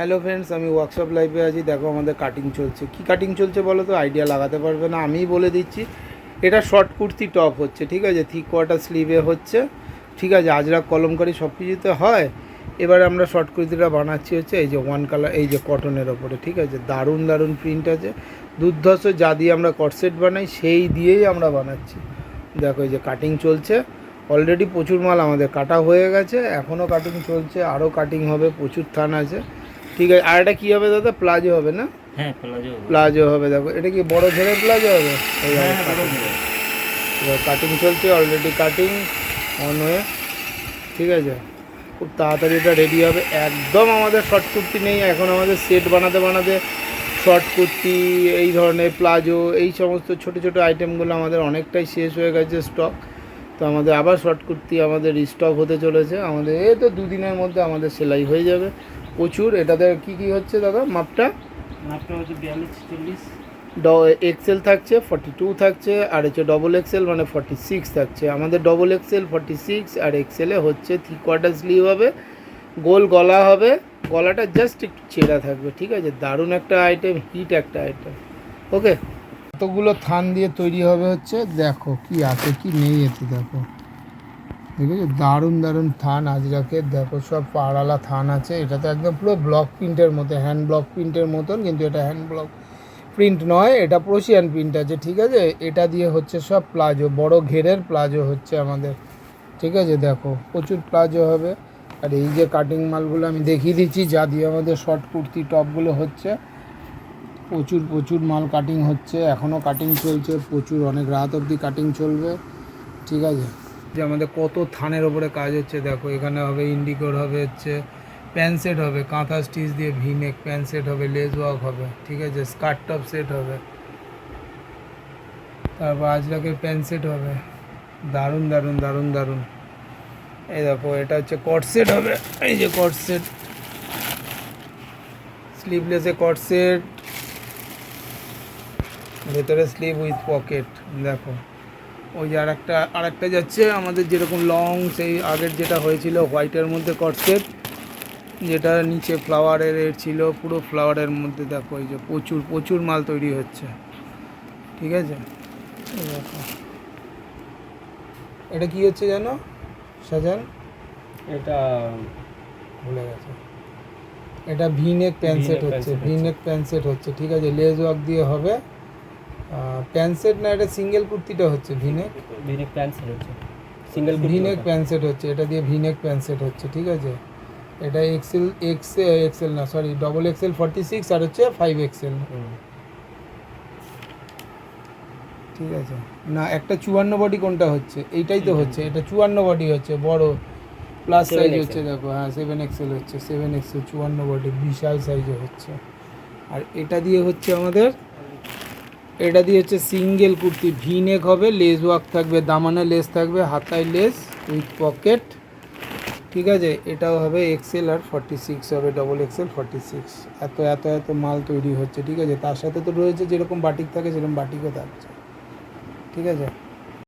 Hello friends আমি workshop লাইফে আছি। দেখো আমাদের কাটিং চলছে। কি কাটিং চলছে বলো তো? আইডিয়া লাগাতে পারবে না। আমিই বলে দিচ্ছি, এটা শর্ট কুর্তি টপ হচ্ছে, ঠিক আছে? থ্রি কোয়ার্টার স্লিভে হচ্ছে, ঠিক আছে? আজরাক কলমকারি সব কিছুতে হয়। এবার আমরা শর্ট কুর্তিটা বানাচ্ছি হচ্ছে, এই যে ওয়ান কালার এই যে কটনের ওপরে, ঠিক আছে? দারুণ দারুণ প্রিন্ট আছে। দুর্ধর্ষ, যা দিয়ে আমরা কটসেট বানাই, সেই দিয়েই আমরা বানাচ্ছি। দেখো, এই যে কাটিং চলছে। অলরেডি প্রচুর মাল আমাদের কাটা হয়ে গেছে। এখনও কাটিং চলছে আরও কাটিং হবে, প্রচুর থান আছে। ঠিক আছে আর এটা কী হবে দাদা? প্লাজো হবে না? হ্যাঁ প্লাজো প্লাজো হবে দেখো। এটা কি বড় ঝেড়ে প্লাজো হবে? এই হ্যাঁ কাটিং চলছে অলরেডি কাটিং অন হয়ে ঠিক আছে? খুব তাড়াতাড়ি এটা রেডি হবে। একদম আমাদের শর্ট কুর্তি নেই এখন আমাদের সেট বানাতে বানাতে শর্ট কুর্তি এই ধরনের প্লাজো এই সমস্ত ছোট ছোট আইটেমগুলো আমাদের অনেকটাই শেষ হয়ে গেছে স্টক তো আমাদের আবার শর্ট কুর্তি আমাদের স্টক হতে চলেছে। আমাদের এই তো দুদিনের মধ্যে আমাদের সেলাই হয়ে যাবে। প্রচুর। এটাতে কি কি হচ্ছে দাদা মাপটা? মাপটা হচ্ছে বিয়াল্লিশ চল্লিশ। এক্সেল থাকছে ফর্টি টু থাকছে আর হচ্ছে ডবল এক্সেল মানে ফর্টি সিক্স থাকছে। আমাদের ডবল এক্সেল ফর্টি সিক্স আর এক্সেলে হচ্ছে থ্রি কোয়ার্টার স্লিভ হবে গোল গলা হবে গলাটা জাস্ট একটু ছেঁড়া থাকবে ঠিক আছে? দারুণ একটা আইটেম হিট একটা আইটেম ওকে কতগুলো থান দিয়ে তৈরি হবে হচ্ছে দেখো কি আছে কি নেই এতে দেখো। ঠিক আছে দারুণ দারুণ থান আজরাকের দেখো, সব পাড়ালা থান আছে। এটা তো একদম পুরো ব্লক প্রিন্টের মতো হ্যান্ড ব্লক প্রিন্টের মতন, কিন্তু এটা হ্যান্ড ব্লক প্রিন্ট নয়, এটা প্রোশিয়ান প্রিন্ট আছে, ঠিক আছে? এটা দিয়ে হচ্ছে সব প্লাজো বড় ঘেরের প্লাজো হচ্ছে আমাদের। ঠিক আছে? দেখো, প্রচুর প্লাজো হবে। আর এই যে কাটিং মালগুলো আমি দেখিয়ে দিচ্ছি, যা দিয়ে আমাদের শর্ট কুর্তি টপগুলো হচ্ছে। প্রচুর প্রচুর মাল কাটিং হচ্ছে। এখনও কাটিং চলছে, প্রচুর, অনেক রাত অবধি কাটিং চলবে। ঠিক আছে? যে আমাদের কত থানের ওপরে কাজ হচ্ছে, দেখো, এখানে হবে ইন্ডিকোর হবে হচ্ছে প্যান্ট হবে, কাঁথা স্টিচ দিয়ে ভিনেক প্যান্ট সেট হবে লেজ ওয়ার্ক হবে, ঠিক আছে, স্কার্ট টপ সেট হবে, তারপর আজরাকের প্যান্ট সেট হবে, দারুণ দারুণ দারুণ দারুণ, এই দেখো, এটা হচ্ছে কট সেট হবে, এই যে কট সেট স্লিভলেসে কট সেট, ভেতরে স্লিভ উইথ পকেট দেখো ওই যে আরেকটা আরেকটা যাচ্ছে আমাদের যেরকম লং সেই আগের যেটা হয়েছিল হোয়াইটের মধ্যে কটসেট যেটা নিচে ফ্লাওয়ারের এর ছিল পুরো ফ্লাওয়ারের মধ্যে দেখো এই যে প্রচুর প্রচুর মাল তৈরি হচ্ছে। ঠিক আছে? এটা কি হচ্ছে জানো সাজান? এটা ভুলে গেছে। এটা ভিনেক প্যান্সেট V-neck হচ্ছে ভিনেক প্যান্সেট হচ্ছে ঠিক আছে? লেজ ওয়ার্ক দিয়ে হবে। প্যান্সেট না এটা সিঙ্গেল কুর্তিটা হচ্ছে V neck V neck pant set হচ্ছে। Single V neck pant set হচ্ছে। এটা দিয়ে ভিনেক প্যান্সেট হচ্ছে ঠিক আছে? এটা এক্সেল এক্স এক্সেল না sorry double XL forty six আর হচ্ছে ফাইভ এক্সেল ঠিক আছে? না একটা চুয়ান্ন বডি কোনটা হচ্ছে? এইটাই তো হচ্ছে এটা চুয়ান্ন বডি হচ্ছে বড়। প্লাস সাইজ হচ্ছে দেখো হ্যাঁ সেভেন এক্সেল হচ্ছে সেভেন এক্সেল চুয়ান্ন বডি বিশাল সাইজে হচ্ছে। আর এটা দিয়ে হচ্ছে আমাদের এটা দিয়ে হচ্ছে সিঙ্গেল কুর্তি ভি নেক হবে লেস ওয়াক থাকবে, দামানা লেস থাকবে, হাতায় লেস উইথ পকেট ঠিক আছে? এটাও হবে এক্সেল আর ফর্টি সিক্স হবে ডবল এক্সেল ফর্টি সিক্স এত এত এত মাল তৈরি হচ্ছে, ঠিক আছে? তার সাথে তো রয়েছে যেরকম বাটিক থাকে, সেরকম বাটিকও থাকছে, ঠিক আছে?